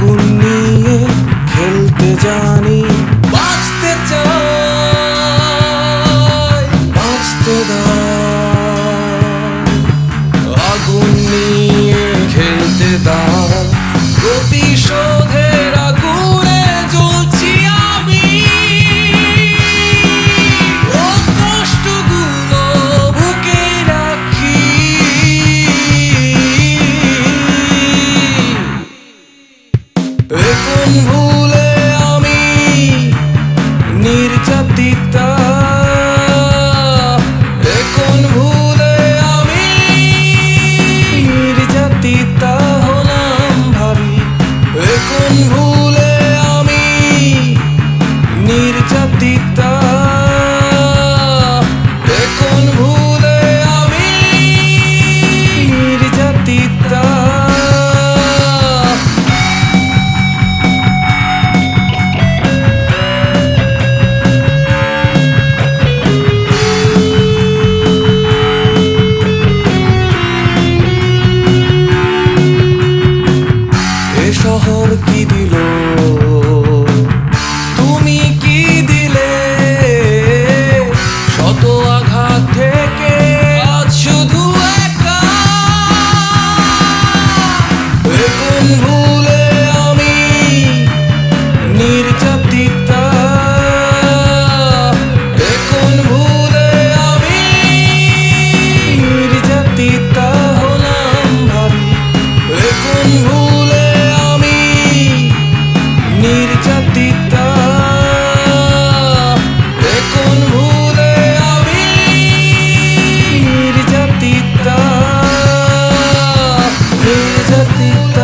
गुल्ली खेलते जा কোন ভুলে আমি নির্যাতিতা। কোন ভুলে আমি নির্যাতিতা হলাম ভাবি। কোন ভুলে আমি নির্যাতিতা உலகத்தில்